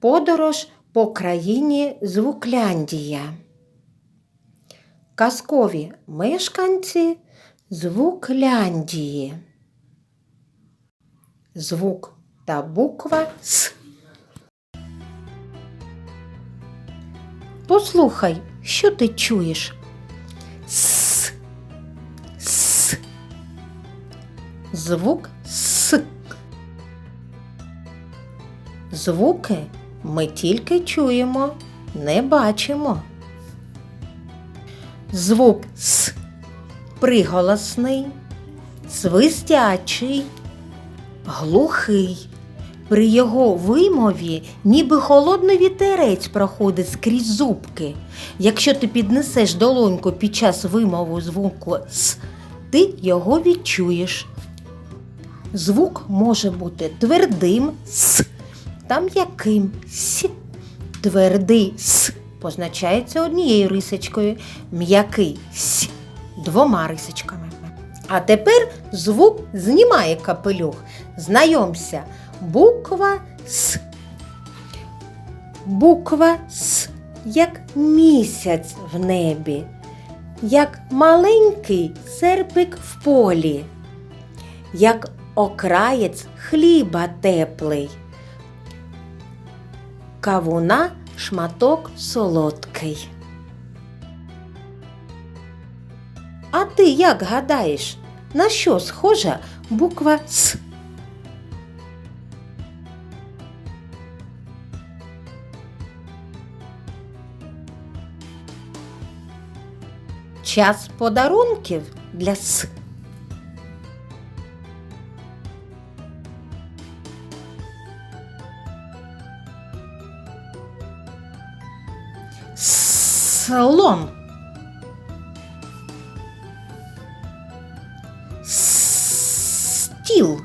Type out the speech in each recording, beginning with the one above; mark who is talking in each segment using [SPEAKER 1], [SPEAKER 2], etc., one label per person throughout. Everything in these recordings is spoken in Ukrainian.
[SPEAKER 1] Подорож по країні Звукляндія. Казкові мешканці Звукляндії. Звук та буква С. Послухай, що ти чуєш? С. С. Звук С. Звуки ми тільки чуємо, не бачимо. Звук С приголосний, свистячий, глухий. При його вимові ніби холодний вітерець проходить скрізь зубки. Якщо ти піднесеш долоньку під час вимову звуку С, ти його відчуєш. Звук може бути твердим С та м'яким С. Твердий С позначається однією рисочкою, м'який С двома рисочками. А тепер звук знімає капелюх. Знайомся, буква С. Буква С, як місяць в небі, як маленький серпик в полі, як окраєць хліба теплий, кавуна шматок солодкий. А ти як гадаєш, на що схожа буква С? Час подарунків для С. Слон. Стіл.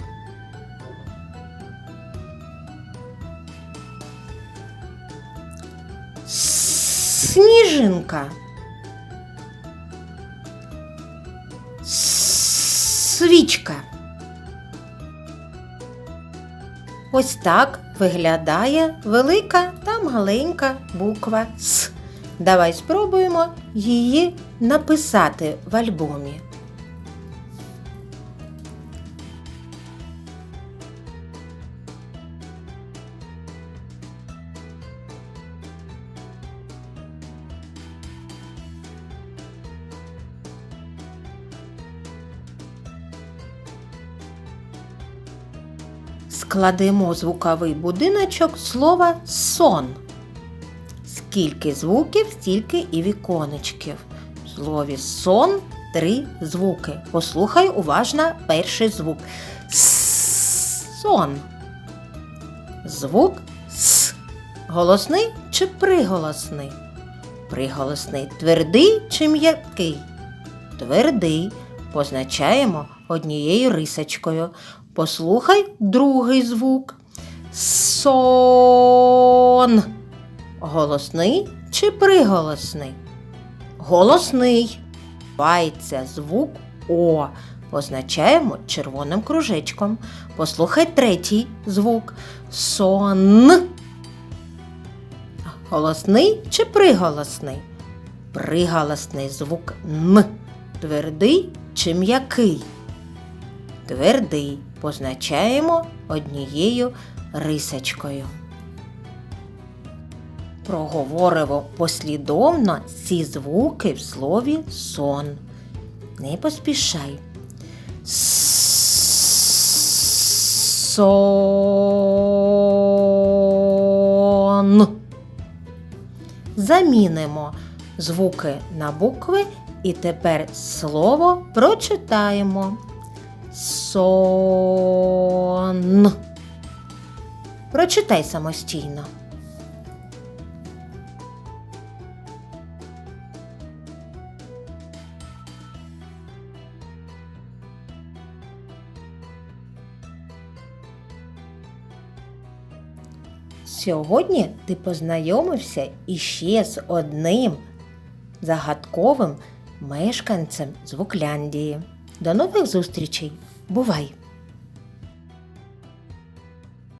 [SPEAKER 1] Сніжинка. Свічка. Ось так виглядає велика та маленька буква С. Давай спробуємо її написати в альбомі. Складемо звуковий будиночок слова сон. Скільки звуків, стільки і віконечків. В слові сон три звуки. Послухай уважно перший звук. Сон. Звук С. Голосний чи приголосний? Приголосний твердий чи м'який? Твердий. Позначаємо однією рисочкою. Послухай другий звук. Сон. Голосний чи приголосний? Голосний. Бається звук О. Позначаємо червоним кружечком. Послухай третій звук. Сон. Голосний чи приголосний? Приголосний звук Н. Твердий чи м'який? Твердий. Позначаємо однією рисочкою. Проговоримо послідовно ці звуки в слові сон. Не поспішай. Сон. Замінимо звуки на букви і тепер слово прочитаємо. Сон. Прочитай самостійно. Сьогодні ти познайомився іще з одним загадковим мешканцем Звукляндії. До нових зустрічей! Бувай!